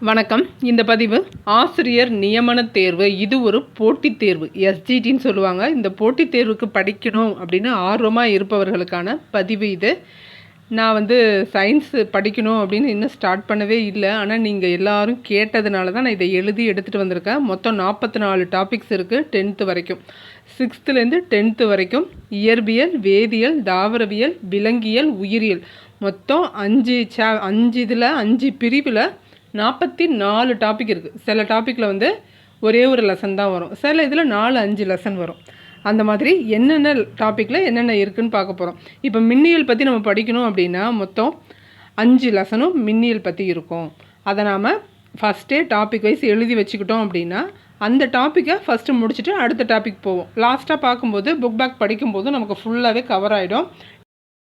வணக்கம். இந்த பதிவு ஆசிரியர் நியமன தேர்வு. இது ஒரு போட்டித் தேர்வு. எஸ்ஜிடின்னு சொல்லுவாங்க. இந்த போட்டித் தேர்வுக்கு படிக்கணும் அப்படின்னு ஆர்வமாக இருப்பவர்களுக்கான பதிவு இது. நான் வந்து சயின்ஸ் படிக்கணும் அப்படின்னு இன்னும் ஸ்டார்ட் பண்ணவே இல்லை. ஆனால் நீங்கள் எல்லாரும் கேட்டதுனால தான் நான் இதை எழுதி எடுத்துகிட்டு வந்திருக்கேன். மொத்தம் நாற்பத்தி நாலு டாபிக்ஸ் இருக்குது டென்த்து வரைக்கும் சிக்ஸ்த்துலேருந்து டென்த்து வரைக்கும் இயற்பியல் வேதியியல் தாவரவியல் விலங்கியல் உயிரியல். மொத்தம் அஞ்சு சே அஞ்சு இதில் அஞ்சு பிரிவில் நாற்பத்தி நாலு டாபிக் இருக்குது சில டாப்பிக்கில் வந்து ஒரே ஒரு லெசன் தான் வரும். சில இதில் நாலு அஞ்சு லெசன் வரும். அந்த மாதிரி என்னென்ன டாப்பிக்கில் என்னென்ன இருக்குதுன்னு பார்க்க போகிறோம் இப்போ மின்னியல் பற்றி நம்ம படிக்கணும் அப்படின்னா மொத்தம் அஞ்சு லெசனும் மின்னியல் பற்றி இருக்கும். அதை நாம் ஃபஸ்ட்டே டாபிக் வைஸ் எழுதி வச்சுக்கிட்டோம் அப்படின்னா அந்த டாப்பிக்கை ஃபஸ்ட்டு முடிச்சுட்டு அடுத்த டாபிக் போவோம். லாஸ்ட்டாக பார்க்கும்போது புக் பேக் படிக்கும்போது நமக்கு ஃபுல்லாகவே கவர் ஆகிடும்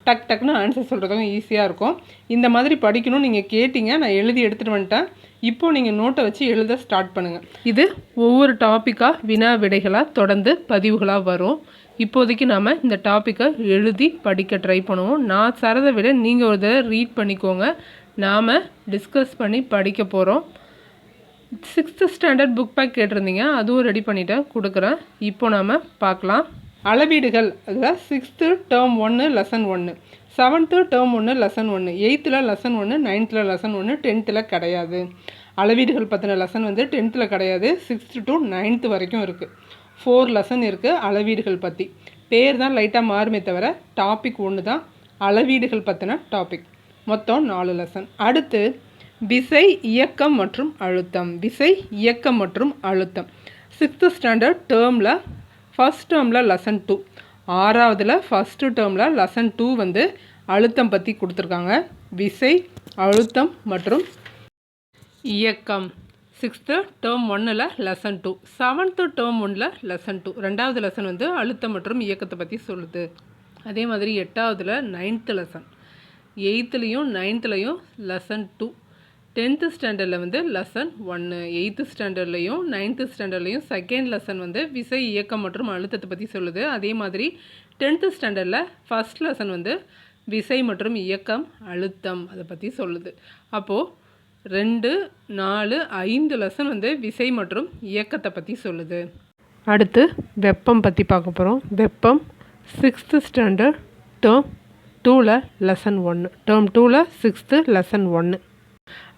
டக் டக்குன்னு ஆன்சர் சொல்கிறதுக்கும் ஈஸியாக இருக்கும். இந்த மாதிரி படிக்கணும்னு நீங்கள் கேட்டிங்க நான் எழுதி எடுத்துகிட்டு வந்துட்டேன். இப்போது நீங்கள் நோட்டை வச்சு எழுத ஸ்டார்ட் பண்ணுங்கள் இது ஒவ்வொரு டாப்பிக்காக வினா விடைகளாக தொடர்ந்து பதிவுகளாக வரும். இப்போதைக்கு நாம் இந்த டாப்பிக்கை எழுதி படிக்க ட்ரை பண்ணுவோம். நான் சரதை விட நீங்கள் ஒரு தடவை ரீட் பண்ணிக்கோங்க. நாம் டிஸ்கஸ் பண்ணி படிக்க போகிறோம் சிக்ஸ்த்து ஸ்டாண்டர்ட் புக் பேக் கேட்டிருந்தீங்க அதுவும் ரெடி பண்ணிவிட்டேன் கொடுக்குறேன். இப்போ நாம் பார்க்கலாம். அளவீடுகள் அதில் சிக்ஸ்த்து டேர்ம் ஒன்று லெசன் ஒன்று செவன்த்து டேர்ம் ஒன்று லெசன் ஒன்று எயித்தில் லெசன் ஒன்று நைன்த்தில் லெசன் ஒன்று டென்த்தில் கிடையாது. அளவீடுகள் பற்றின லெசன் வந்து டென்த்தில் கிடையாது. சிக்ஸ்த்து டு நைன்த்து வரைக்கும் இருக்குது ஃபோர் லெசன் இருக்குது அளவீடுகள் பற்றி பேர் தான் லைட்டாக மாறுமே தவிர டாபிக் ஒன்று தான் அளவீடுகள் பற்றின டாபிக் மொத்தம் நாலு லெசன் அடுத்து விசை இயக்கம் மற்றும் அழுத்தம். விசை இயக்கம் மற்றும் அழுத்தம். சிக்ஸ்த்து ஸ்டாண்டர்ட் டேர்மில் ஃபஸ்ட் டேர்மில் லெசன் டூ ஆறாவதில் ஃபஸ்ட்டு டேர்மில் லெசன் டூ வந்து அழுத்தம் பற்றி கொடுத்துருக்காங்க. விசை அழுத்தம் மற்றும் இயக்கம். சிக்ஸ்த்து டேர்ம் ஒன்னில் லெசன் டூ செவன்த்து டேர்ம் ஒன்னில் லெசன் டூ ரெண்டாவது லெசன் வந்து அழுத்தம் மற்றும் இயக்கத்தை பற்றி சொல்லுது. அதே மாதிரி எட்டாவதில் நைன்த்து லெசன் எயித்துலேயும் நைன்த்துலேயும் லெசன் டூ டென்த்து ஸ்டாண்டர்டில் வந்து லெசன் ஒன்று எயித்து ஸ்டாண்டர்ட்லேயும் நைன்த்து ஸ்டாண்டர்ட்லேயும் செகண்ட் லெசன் வந்து விசை இயக்கம் மற்றும் அழுத்தத்தை பற்றி சொல்லுது. அதே மாதிரி டென்த்து ஸ்டாண்டர்டில் ஃபஸ்ட் லெசன் வந்து விசை மற்றும் இயக்கம் அழுத்தம் அதை பற்றி சொல்லுது. அப்போது ரெண்டு நாலு ஐந்து லெசன் வந்து விசை மற்றும் இயக்கத்தை பற்றி சொல்லுது. அடுத்து வெப்பம் பற்றி பார்க்க போகிறோம் வெப்பம் சிக்ஸ்த்து ஸ்டாண்டர்ட் டேர்ம் டூவில் லெசன் ஒன்று டேர்ம் டூவில் சிக்ஸ்த்து லெசன் ஒன்று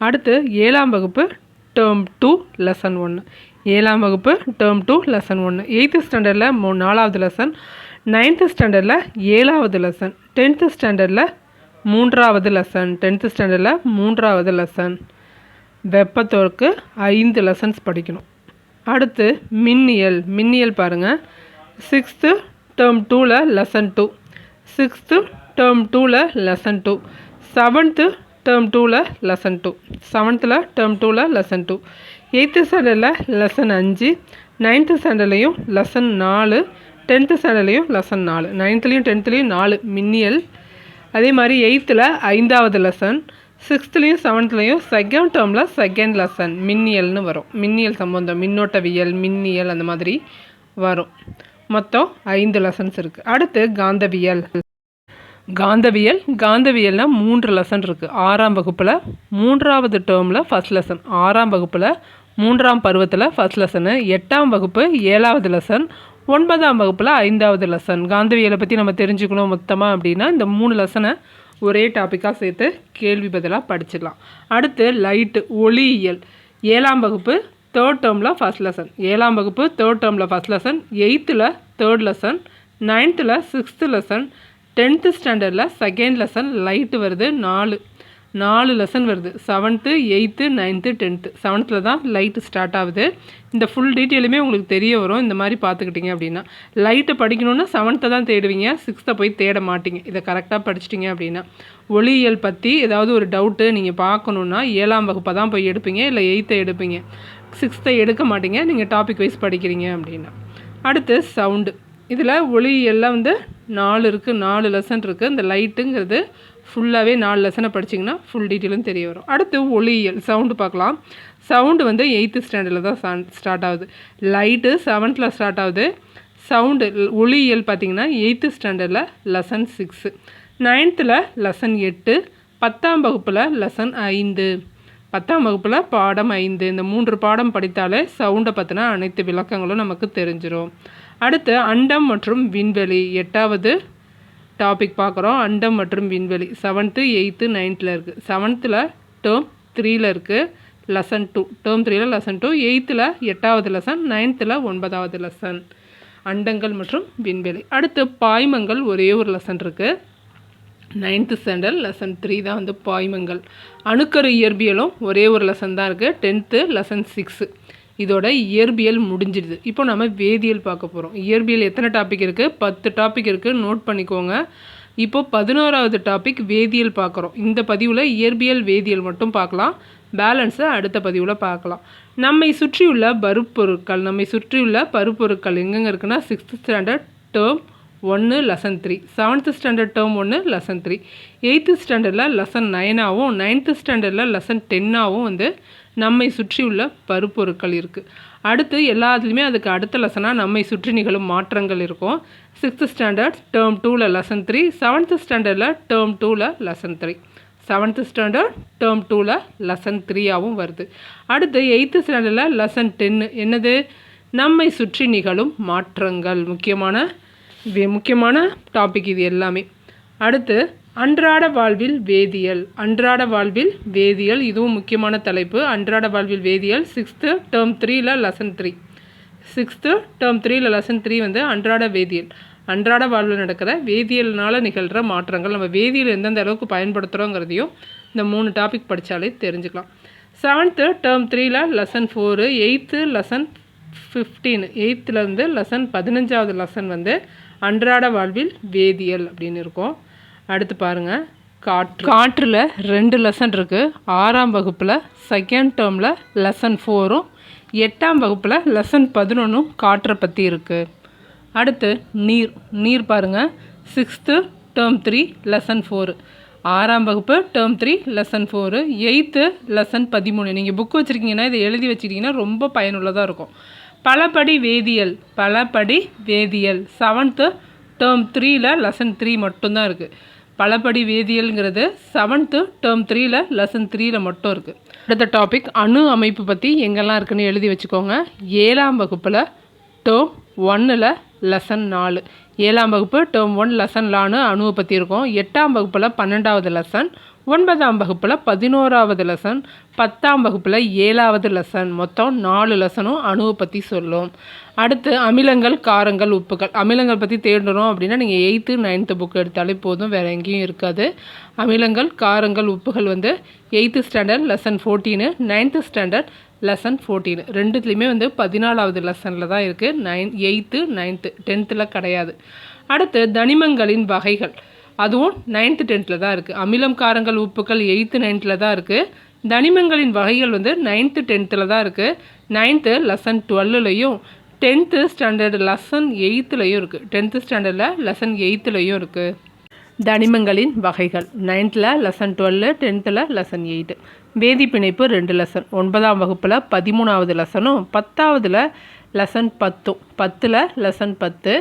அடுத்து ஏழாம் வகுப்பு டேர்ம் டூ லெசன் ஒன்று ஏழாம் வகுப்பு டேர்ம் டூ லெசன் ஒன்று எயித்து ஸ்டாண்டர்டில் மூ நாலாவது லெசன் நைன்த்து ஸ்டாண்டர்டில் ஏழாவது லெசன் டென்த்து ஸ்டாண்டர்டில் மூன்றாவது லெசன் டென்த்து ஸ்டாண்டர்டில் மூன்றாவது லெசன் வெப்பத்தோருக்கு ஐந்து லெசன்ஸ் படிக்கணும். அடுத்து மின்னியல். மின்னியல் பாருங்கள் சிக்ஸ்த்து டேர்ம் டூவில் லெசன் டூ சிக்ஸ்த்து டேர்ம் டூவில் லெசன் டூ செவன்த்து டேர்ம் டூவில் லெசன் டூ செவன்த்தில் டேர்ம் டூவில் லெசன் டூ எயித்து ஸ்டாண்டர்டில் லெசன் அஞ்சு. நைன்த்து ஸ்டாண்டர்ட்லேயும் லெசன் நாலு. டென்த்து ஸ்டாண்டர்ட்லேயும் லெசன் நாலு. நைன்த்துலேயும் டென்த்துலேயும் நாலு மின்னியல். அதே மாதிரி எயித்தில் ஐந்தாவது லெசன் சிக்ஸ்த்துலேயும் செவன்த்துலேயும் செகண்ட் டேர்மில் செகண்ட் லெசன் மின்னியல்னு வரும். மின்னியல் சம்பந்தம் மின்னோட்டவியல் மின்னியல் அந்த மாதிரி வரும். மொத்தம் ஐந்து லெசன்ஸ் இருக்குது அடுத்து காந்தவியல். காந்தவியல் காந்தவியல்னால் மூன்று லெசன் இருக்குது ஆறாம் வகுப்பில் மூன்றாவது டேர்மில் ஃபஸ்ட் லெசன் ஆறாம் வகுப்பில் மூன்றாம் பருவத்தில் ஃபஸ்ட் லெசனு எட்டாம் வகுப்பு ஏழாவது லெசன் ஒன்பதாம் வகுப்பில் ஐந்தாவது லெசன் காந்தவியலை பற்றி நம்ம தெரிஞ்சுக்கணும் மொத்தமாக அப்படின்னா இந்த மூணு லெசனை ஒரே டாப்பிக்காக சேர்த்து கேள்வி பதிலாக படிச்சிடலாம். அடுத்து லைட்டு ஒளியியல் ஏழாம் வகுப்பு தேர்ட் டேர்மில் ஃபஸ்ட் லெசன் ஏழாம் வகுப்பு தேர்ட் டேர்மில் ஃபஸ்ட் லெசன் எயித்தில் தேர்ட் லெசன் நைன்த்தில் சிக்ஸ்த்து லெசன் டென்த்து ஸ்டாண்டர்டில் செகண்ட் லெசன் லைட்டு வருது நாலு. நாலு லெசன் வருது. செவன்த்து எயித்து நைன்த்து டென்த்து செவன்த்தில் தான் லைட்டு ஸ்டார்ட் ஆகுது. இந்த ஃபுல் டீட்டெயிலுமே உங்களுக்கு தெரிய வரும். இந்த மாதிரி பார்த்துக்கிட்டிங்க அப்படின்னா. லைட்டை படிக்கணுன்னா செவன்த்தை தான் தேடுவீங்க. சிக்ஸ்த்தை போய் தேட மாட்டிங்க. இதை கரெக்டாக படிச்சிட்டிங்க அப்படின்னா. ஒளியியல் பற்றி ஏதாவது ஒரு டவுட்டு நீங்கள் பார்க்கணுன்னா ஏழாம் வகுப்பை தான் போய் எடுப்பீங்க. இல்லை எயித்தை எடுப்பீங்க. சிக்ஸ்த்தை எடுக்க மாட்டீங்க. நீங்கள் டாபிக் வைஸ் படிக்கிறீங்க அப்படின்னா. அடுத்து சவுண்டு இதில் ஒளியியலில் வந்து நாலு இருக்குது நாலு லெசன் இருக்குது இந்த லைட்டுங்கிறது ஃபுல்லாகவே நாலு லெசனை படிச்சிங்கன்னா ஃபுல் டீட்டெயிலும் தெரிய வரும். அடுத்து ஒளியியல் சவுண்டு பார்க்கலாம். சவுண்டு வந்து எயித்து ஸ்டாண்டர்டில் தான் ஸ்டார்ட் ஆகுது. லைட்டு செவன்த்தில் ஸ்டார்ட் ஆகுது. சவுண்டு ஒளியியல் பார்த்திங்கன்னா எயித்து ஸ்டாண்டர்டில் லெசன் சிக்ஸு நைன்த்தில் லெசன் எட்டு. பத்தாம் வகுப்பில் லெசன் ஐந்து. பத்தாம் வகுப்பில் பாடம் ஐந்து. இந்த மூன்று பாடம் படித்தாலே சவுண்டை பற்றின அனைத்து விளக்கங்களும் நமக்கு தெரிஞ்சிடும் அடுத்து அண்டம் மற்றும் விண்வெளி எட்டாவது டாபிக் பார்க்குறோம். அண்டம் மற்றும் விண்வெளி. செவன்த்து எயித்து நைன்த்தில் இருக்குது செவன்த்தில் டேர்ம் த்ரீயில் இருக்குது லெசன் டூ டேர்ம் த்ரீயில் லெசன் டூ எயித்தில் எட்டாவது லெசன் நைன்த்தில் ஒன்பதாவது லெசன் அண்டங்கள் மற்றும் விண்வெளி. அடுத்து பாய்மங்கள். ஒரே ஒரு லெசன் இருக்குது நைன்த்து ஸ்டாண்டர்ட் லெசன் த்ரீ தான் வந்து பாய்மங்கள். அணுக்கரு இயற்பியலும் ஒரே ஒரு லெசன் தான் இருக்குது டென்த்து லெசன் சிக்ஸு இதோட இயற்பியல் முடிஞ்சிடுது இப்போ நம்ம வேதியியல் பார்க்க போகிறோம் இயற்பியல் எத்தனை டாபிக் இருக்குது பத்து டாபிக் இருக்குது நோட் பண்ணிக்கோங்க. இப்போ பதினோராவது டாபிக் வேதியியல் பார்க்குறோம். இந்த பதிவில் இயற்பியல் வேதியியல் மட்டும் பார்க்கலாம். பேலன்ஸை அடுத்த பதிவில் பார்க்கலாம். நம்மை சுற்றியுள்ள பருப்பொருட்கள் நம்மை சுற்றியுள்ள பருப்பொருட்கள் எங்கெங்கே இருக்குன்னா சிக்ஸ்த் ஸ்டாண்டர்ட் டேர்ம் ஒன்று lesson three seventh standard term ஒன்று லெசன் த்ரீ எயித்து ஸ்டாண்டர்டில் லெசன் நைனாகவும் நைன்த்து ஸ்டாண்டர்டில் லெசன் டென்னாகவும் வந்து நம்மை சுற்றியுள்ள பருப்பொருட்கள் இருக்குது அடுத்து எல்லாத்துலேயுமே அதுக்கு அடுத்த லெசனாக நம்மை சுற்றி நிகழும் மாற்றங்கள் இருக்கும். சிக்ஸ்த்து ஸ்டாண்டர்ட் டேர்ம் டூவில் லெசன் த்ரீ செவன்த்து ஸ்டாண்டர்டில் டேர்ம் டூவில் lesson three seventh standard term டூவில் லெசன் த்ரீயாகவும் வருது. அடுத்து எயித்து ஸ்டாண்டர்டில் லெசன் டென்னு என்னது? நம்மை சுற்றி நிகழும் மாற்றங்கள். முக்கியமான இது முக்கியமான டாபிக் இது எல்லாமே. அடுத்து அன்றாட வாழ்வில் வேதியியல். அன்றாட வாழ்வில் வேதியியல் இதுவும் முக்கியமான தலைப்பு. அன்றாட வாழ்வில் வேதியியல் சிக்ஸ்த்து டேர்ம் த்ரீல லெசன் த்ரீ சிக்ஸ்த்து டேர்ம் த்ரீல லெசன் த்ரீ வந்து அன்றாட வேதியியல். அன்றாட வாழ்வில் நடக்கிற வேதியியல்னால் நிகழ்கிற மாற்றங்கள். நம்ம வேதியியல் எந்தெந்த அளவுக்கு பயன்படுத்துகிறோங்கிறதையும் இந்த மூணு டாபிக் படித்தாலே தெரிஞ்சுக்கலாம். செவன்த்து டேர்ம் த்ரீல lesson four eighth lesson fifteen எயித்துலேருந்து lesson பதினஞ்சாவது லெசன் வந்து அன்றாட வாழ்வில் வேதியியல் அப்படின்னு இருக்கும். அடுத்து பாருங்கள் காற்று. காற்றில் ரெண்டு லெசன் இருக்குது ஆறாம் வகுப்பில் செகண்ட் டேர்மில் லெசன் ஃபோரும் எட்டாம் வகுப்பில் லெசன் பதினொன்றும் காற்றை பற்றி இருக்குது அடுத்து நீர். நீர் பாருங்கள் sixth term three lesson four ஆறாம் வகுப்பு term three lesson four eighth lesson பதிமூணு. நீங்கள் புக் வச்சுருக்கீங்கன்னா இதை எழுதி வச்சுக்கிட்டிங்கன்னா ரொம்ப பயனுள்ளதாக இருக்கும். பலபடி வேதியியல். பலபடி வேதியியல். செவன்த்து டேர்ம் த்ரீயில் லெசன் த்ரீ மட்டும்தான் இருக்குது பலபடி வேதியியல்ங்கிறது செவன்த்து டேர்ம் த்ரீயில் லெசன் த்ரீயில் மட்டும் இருக்குது அடுத்த டாபிக் அணு அமைப்பு பற்றி எங்கெல்லாம் இருக்குன்னு எழுதி வச்சுக்கோங்க. ஏழாம் வகுப்பில் டேர்ம் ஒன்னில் லெசன் நாலு. ஏழாம் வகுப்பு டேர்ம் ஒன் லெசன் லான்னு அணுவை பற்றி இருக்கும். எட்டாம் வகுப்பில் பன்னெண்டாவது லெசன் ஒன்பதாம் வகுப்பில் பதினோராவது லெசன் பத்தாம் வகுப்பில் ஏழாவது லெசன் மொத்தம் நாலு லெசனும் அணுவை பற்றி சொல்லும். அடுத்து அமிலங்கள் காரங்கள் உப்புகள். அமிலங்கள் பற்றி தேடணும் அப்படின்னா நீங்கள் எயித்து நைன்த்து புக் எடுத்தாலே போதும் வேறு எங்கேயும் இருக்காது. அமிலங்கள் காரங்கள் உப்புகள் வந்து eighth standard lesson fourteen ninth standard lesson fourteen ரெண்டுத்துலேயுமே வந்து பதினாலாவது லெசனில் தான் இருக்குது நைன் எயித்து நைன்த்து டென்த்தில் கிடையாது. அடுத்து தனிமங்களின் வகைகள். அதுவும் நைன்த்து டென்த்தில் தான் இருக்குது அமிலம் காரங்கள் உப்புக்கள் எயித்து நைன்த்தில் தான் இருக்குது தனிமங்களின் வகைகள் வந்து நைன்த்து டென்த்தில் தான் இருக்குது நைன்த்து லெசன் டுவெல்லுலையும் டென்த்து ஸ்டாண்டர்ட் லெசன் எயித்துலையும் இருக்குது டென்த்து ஸ்டாண்டர்டில் லெசன் எயித்துலேயும் இருக்குது தனிமங்களின் வகைகள் நைன்த்தில் லெசன் டுவெல்லு டென்த்தில் லெசன் எயிட்டு வேதிப்பிணைப்பு ரெண்டு லெசன் ஒன்பதாம் வகுப்பில் பதிமூணாவது லெசனும் பத்தாவதில் லெசன் பத்தும் பத்தில் லெசன் பத்து.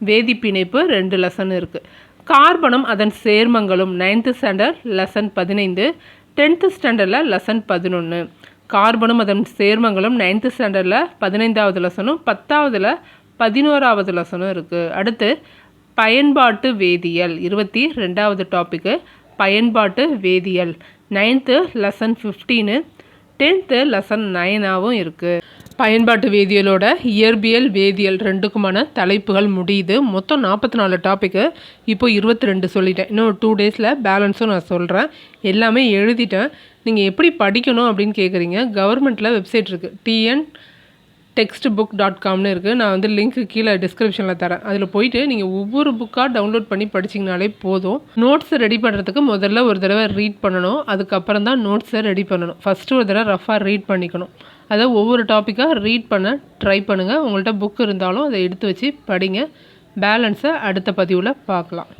வேதிப்பிணைப்பு ரெண்டு லெசன் இருக்குது கார்பனும் அதன் சேர்மங்களும் நைன்த்து ஸ்டாண்டர்ட் லெசன் பதினைந்து டென்த்து ஸ்டாண்டர்டில் லெசன் பதினொன்று கார்பனும் அதன் சேர்மங்களும் நைன்த்து ஸ்டாண்டர்டில் பதினைந்தாவது லெசனும் பத்தாவதில் பதினோராவது லெசனும் இருக்குது அடுத்து பயன்பாட்டு வேதியியல் இருபத்தி ரெண்டாவது டாப்பிக்கு பயன்பாட்டு வேதியியல். Ninth lesson fifteen tenth lesson நைனாகவும் இருக்குது பயன்பாட்டு வேதியியலோட இயற்பியல் வேதியியல் ரெண்டுக்குமான தலைப்புகள் முடியுது. மொத்தம் நாற்பத்தி நாலு டாப்பிக்கு இப்போ இருபத்தி ரெண்டு சொல்லிட்டேன். இன்னும் டூ டேஸில் பேலன்ஸும் நான் சொல்கிறேன் எல்லாமே எழுதிட்டேன். நீங்கள் எப்படி படிக்கணும் அப்படின்னு கேட்குறீங்க கவர்மெண்ட்டில் வெப்சைட் இருக்குது டிஎன் டெக்ஸ்ட் புக் டாட் காம்னு இருக்குது நான் வந்து லிங்க் கீழே டிஸ்கிரிப்ஷனில் தரேன். அதில் போயிட்டு நீங்கள் ஒவ்வொரு புக்காக டவுன்லோட் பண்ணி படிச்சிங்கனாலே போதும். நோட்ஸ் ரெடி பண்ணுறதுக்கு முதல்ல ஒரு தடவை ரீட் பண்ணணும். அதுக்கப்புறம் தான் நோட்ஸை ரெடி பண்ணணும். ஃபஸ்ட்டு ஒரு தடவை ரஃபாக ரீட் பண்ணிக்கணும். அதை ஒவ்வொரு டாப்பிக்காக ரீட் பண்ண ட்ரை பண்ணுங்கள் உங்கள்கிட்ட புக் இருந்தாலும் அதை எடுத்து வச்சு படிங்க. பேலன்ஸை அடுத்த பதிவில் பார்க்கலாம்.